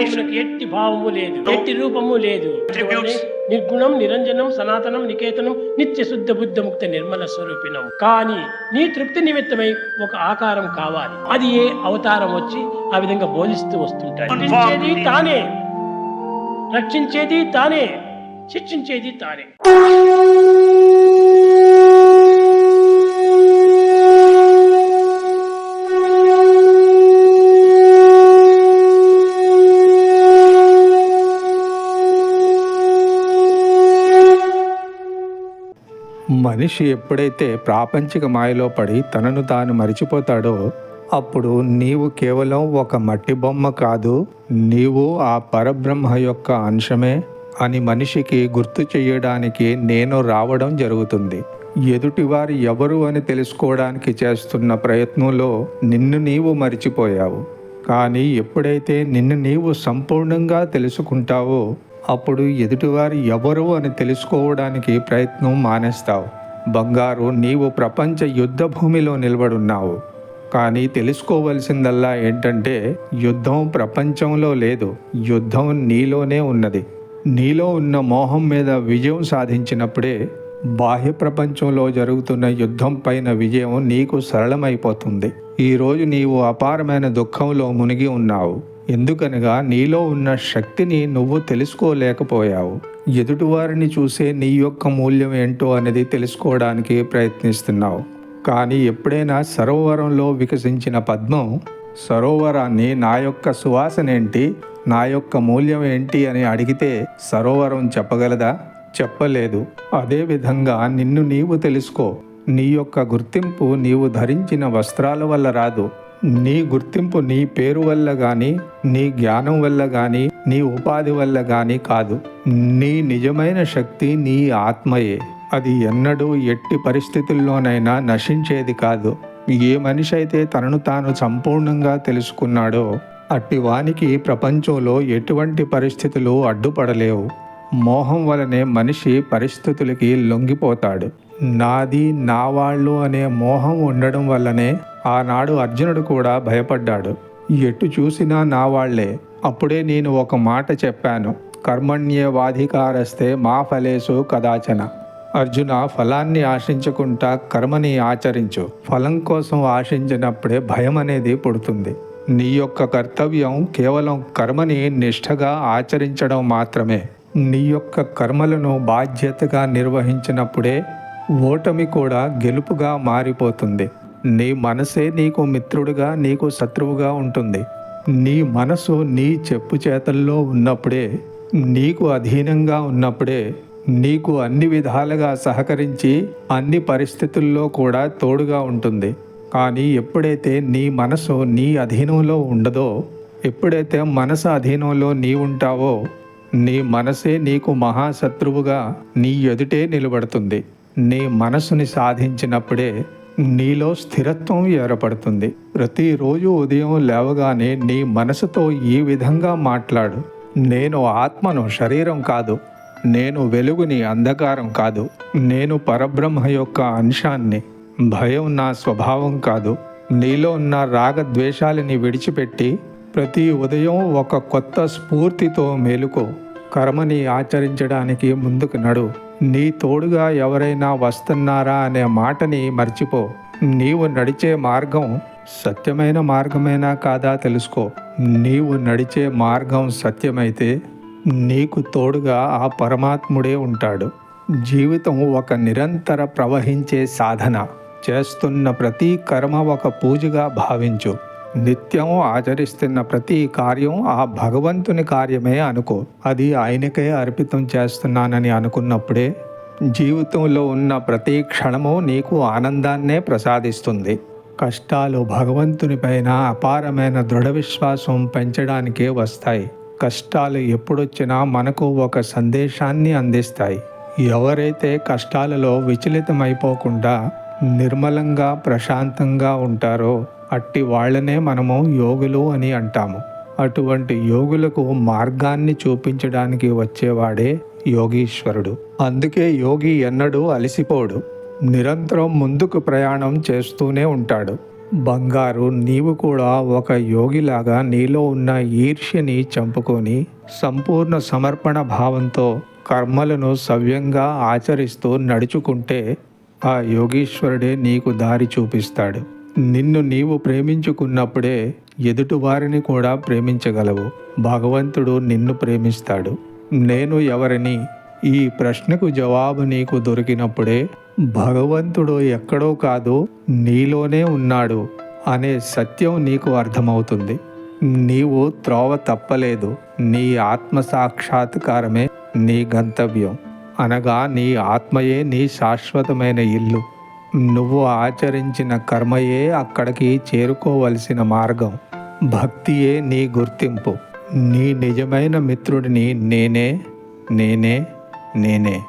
ఎట్టి భావము లేదు ఎట్టి రూపము లేదు. నిర్గుణం నిరంజనం సనాతనం నికేతనం నిత్య శుద్ధ బుద్ధ ముక్త నిర్మల స్వరూపిణం కానీ నీ తృప్తి నిమిత్తమై ఒక ఆకారం కావాలి. అది ఏ అవతారం వచ్చి ఆ విధంగా బోధిస్తూ వస్తుంటాడు? రక్షించేది తానే. రక్షించేది తానే. శిక్షించేది తానే. మనిషి ఎప్పుడైతే ప్రాపంచిక మాయలో పడి తనను తాను మరిచిపోతాడో అప్పుడు నీవు కేవలం ఒక మట్టి బొమ్మ కాదు నీవు ఆ పరబ్రహ్మ యొక్క అంశమే అని మనిషికి గుర్తు చేయడానికి నేను రావడం జరుగుతుంది. ఎదుటివారు ఎవరు అని తెలుసుకోవడానికి చేస్తున్న ప్రయత్నంలో నిన్ను నీవు మరిచిపోయావు. కానీ ఎప్పుడైతే నిన్ను నీవు సంపూర్ణంగా తెలుసుకుంటావో అప్పుడు ఎదుటివారు ఎవరు అని తెలుసుకోవడానికి ప్రయత్నం మానేస్తావు. బంగారు నీవు ప్రపంచ యుద్ధ భూమిలో నిలబడున్నావు. కానీ తెలుసుకోవలసిందల్లా ఏంటంటే యుద్ధం ప్రపంచంలో లేదు. యుద్ధం నీలోనే ఉన్నది. నీలో ఉన్న మోహం మీద విజయం సాధించినప్పుడే బాహ్య ప్రపంచంలో జరుగుతున్న యుద్ధం పైన విజయం నీకు సరళమైపోతుంది. ఈరోజు నీవు అపారమైన దుఃఖంలో మునిగి ఉన్నావు. ఎందుకనగా నీలో ఉన్న శక్తిని నువ్వు తెలుసుకోలేకపోయావు. ఎదుటివారిని చూసే నీ యొక్క మూల్యం ఏంటో అనేది తెలుసుకోవడానికి ప్రయత్నిస్తున్నావు. కానీ ఎప్పుడైనా సరోవరంలో వికసించిన పద్మం సరోవరాన్ని నా యొక్క సువాసన ఏంటి? నా యొక్క మూల్యం ఏంటి? అని అడిగితే సరోవరం చెప్పగలదా? చెప్పలేదు. అదేవిధంగా నిన్ను నీవు తెలుసుకో. నీ యొక్క గుర్తింపు నీవు ధరించిన వస్త్రాల వల్ల రాదు. నీ గుర్తింపు నీ పేరు వల్ల కానీ నీ జ్ఞానం వల్ల కానీ నీ ఉపాధి వల్ల కానీ కాదు. నీ నిజమైన శక్తి నీ ఆత్మయే. అది ఎన్నడూ ఎట్టి పరిస్థితుల్లోనైనా నశించేది కాదు. ఏ మనిషి అయితే తనను తాను సంపూర్ణంగా తెలుసుకున్నాడో అట్టి వానికి ప్రపంచంలో ఎటువంటి పరిస్థితులు అడ్డుపడలేవు. మోహం వలనే మనిషి పరిస్థితులకి లొంగిపోతాడు. నాది నా వాళ్ళు అనే మోహం ఉండడం వల్లనే ఆనాడు అర్జునుడు కూడా భయపడ్డాడు. ఎటు చూసినా నా వాళ్ళే అప్పుడే నేను ఒక మాట చెప్పాను. కర్మణ్యేవాధికారస్తే మా ఫలేసు కదాచన. అర్జున ఫలాన్ని ఆశించకుండా కర్మని ఆచరించు. ఫలం కోసం ఆశించినప్పుడే భయం అనేది పుడుతుంది. నీ యొక్క కర్తవ్యం కేవలం కర్మని నిష్ఠగా ఆచరించడం మాత్రమే. నీ యొక్క కర్మలను బాధ్యతగా నిర్వహించినప్పుడే ఓటమి కూడా గెలుపుగా మారిపోతుంది. నీ మనసే నీకు మిత్రుడుగా నీకు శత్రువుగా ఉంటుంది. నీ మనసు నీ చెప్పు చేతల్లో ఉన్నప్పుడే నీకు అధీనంగా ఉన్నప్పుడే నీకు అన్ని విధాలుగా సహకరించి అన్ని పరిస్థితుల్లో కూడా తోడుగా ఉంటుంది. కానీ ఎప్పుడైతే నీ మనసు నీ అధీనంలో ఉండదో ఎప్పుడైతే మనసు అధీనంలో నీ ఉంటావో నీ మనసే నీకు మహాశత్రువుగా నీ ఎదుటే నిలబడుతుంది. నీ మనసుని సాధించినప్పుడే నీలో స్థిరత్వం ఏర్పడుతుంది. ప్రతిరోజు ఉదయం లేవగానే నీ మనసుతో ఈ విధంగా మాట్లాడు. నేను ఆత్మను శరీరం కాదు నేను వెలుగుని అంధకారం కాదు నేను పరబ్రహ్మ యొక్క అంశాన్ని. భయం నా స్వభావం కాదు నీలో ఉన్న రాగద్వేషాలని విడిచిపెట్టి ప్రతి ఉదయం ఒక కొత్త స్ఫూర్తితో మేలుకో. కర్మని ఆచరించడానికి ముందుకు నడు. నీ తోడుగా ఎవరైనా వస్తున్నారా అనే మాటని మర్చిపో. నీవు నడిచే మార్గం సత్యమైన మార్గమేనా కాదా తెలుసుకో. నీవు నడిచే మార్గం సత్యమైతే నీకు తోడుగా ఆ పరమాత్ముడే ఉంటాడు. జీవితం ఒక నిరంతర ప్రవహించే సాధన. చేస్తున్న ప్రతి కర్మ ఒక పూజగా భావించు. నిత్యం ఆచరిస్తున్న ప్రతి కార్యం ఆ భగవంతుని కార్యమే అనుకో. అది ఆయనకే అర్పితం చేస్తున్నానని అనుకున్నప్పుడే జీవితంలో ఉన్న ప్రతి క్షణము నీకు ఆనందాన్నే ప్రసాదిస్తుంది. కష్టాలు భగవంతుని పైన అపారమైన దృఢ విశ్వాసం పెంచడానికే వస్తాయి. కష్టాలు ఎప్పుడొచ్చినా మనకు ఒక సందేశాన్ని అందిస్తాయి. ఎవరైతే కష్టాలలో విచలితమైపోకుండా నిర్మలంగా ప్రశాంతంగా ఉంటారో అట్టి వాళ్ళనే మనము యోగులు అని అంటాము. అటువంటి యోగులకు మార్గాన్ని చూపించడానికి వచ్చేవాడే యోగీశ్వరుడు. అందుకే యోగి ఎన్నడూ అలసిపోడు. నిరంతరం ముందుకు ప్రయాణం చేస్తూనే ఉంటాడు. బంగారు నీవు కూడా ఒక యోగిలాగా నీలో ఉన్న ఈర్ష్యని చంపుకొని సంపూర్ణ సమర్పణ భావంతో కర్మలను సవ్యంగా ఆచరిస్తూ నడుచుకుంటే ఆ యోగీశ్వరుడే నీకు దారి చూపిస్తాడు. నిన్ను నీవు ప్రేమించుకున్నప్పుడే ఎదుటివారిని కూడా ప్రేమించగలవు. భగవంతుడు నిన్ను ప్రేమిస్తాడు. నేను ఎవరిని? ఈ ప్రశ్నకు జవాబు నీకు దొరికినప్పుడే భగవంతుడు ఎక్కడో కాదు నీలోనే ఉన్నాడు అనే సత్యం నీకు అర్థమవుతుంది. నీవు త్రోవ తప్పలేదు. నీ ఆత్మ సాక్షాత్కారమే నీ గంతవ్యం. అనగా నీ ఆత్మయే నీ శాశ్వతమైన ఇల్లు. నువ్వు ఆచరించిన కర్మయే అక్కడికి చేరుకోవలసిన మార్గం. భక్తియే నీ గుర్తింపు. నీ నిజమైన మిత్రుడిని నేనే నేనే నేనే.